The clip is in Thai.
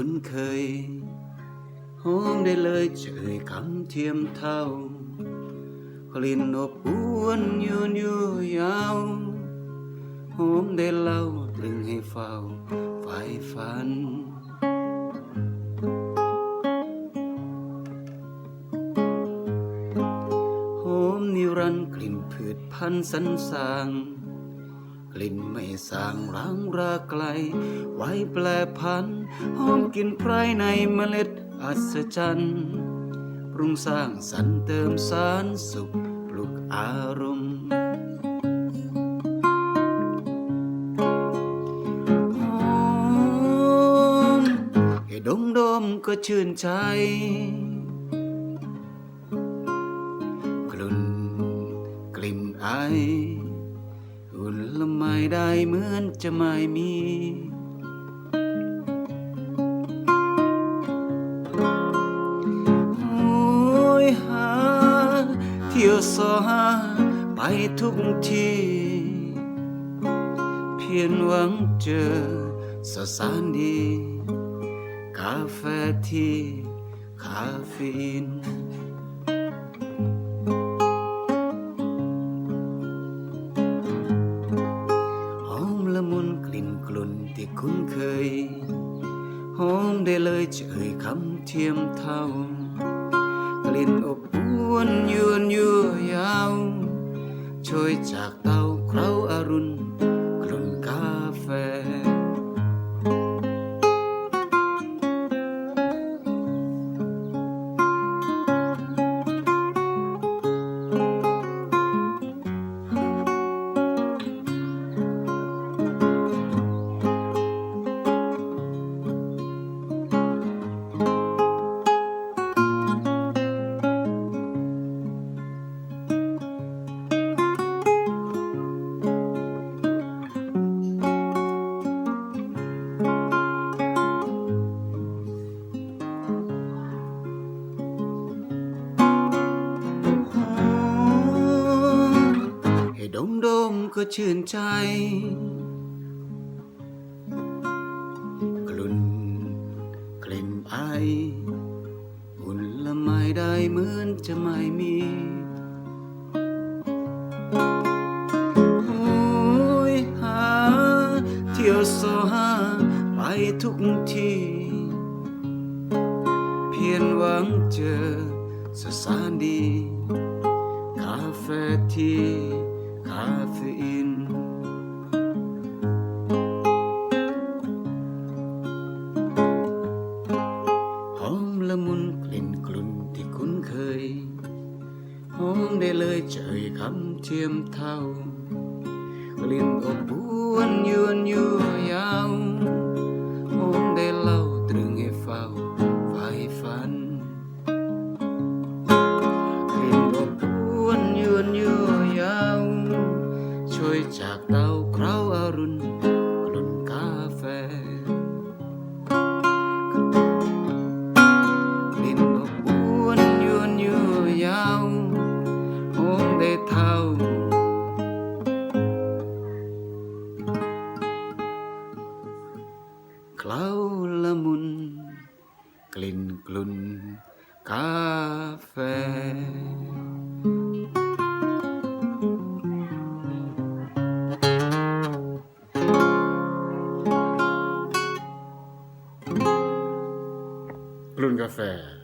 คุ้นเคยหอมได้เลยเฉยคำเทียมเท่ากลิ่นอบอวนยืนอยู่ยาวหอมได้เล่าตรึงให้เฝ้าไฟฝันหอมนิรันดร์กลิ่นผืดพันสันสาง ลิ่นไม่สางร้างราไกล ไว้แปลพันหอมกลินไพรในเมล็ดอัศจรรย์ปรุงสร้างสรรเติมสารสุขปลุกอารมณ์ดมดมก็ชื่นใจกลุ่นกลิ่นไอ ไม่ได้เหมือนจะไม่มี โอ้ยหา เที่ยวสอหาไปทุกที่ เพียงหวังเจอสสารดี กาแฟที่คาเฟอีน คุ้นเคยหอมได้เลยเฉยคำเทียมเท่ากลิ่นอบอวนยวนยั่วยาวช่วยจากเตาเคราอารุณ ก็ชื่นใจ กลุ่นกลิ่นไออุ่นละไม่ได้เหมือนจะไม่มีโอ้ยหาเที่ยวสหาไปทุกที่ เพียงหวังเจอสสารดีกาแฟที่ นหอมละมุนกลิ่นกลุ่นที่คุ้นเคย หอมได้เลยเจยคำเทียมเท่ากลิ่นอบอวนยวนยั่วน ក្លិនបបួនយួនយួរយ៉ាវអូនដេថៅក្លៅល្មុនក្លិនក្លុនកាហ្វេ ล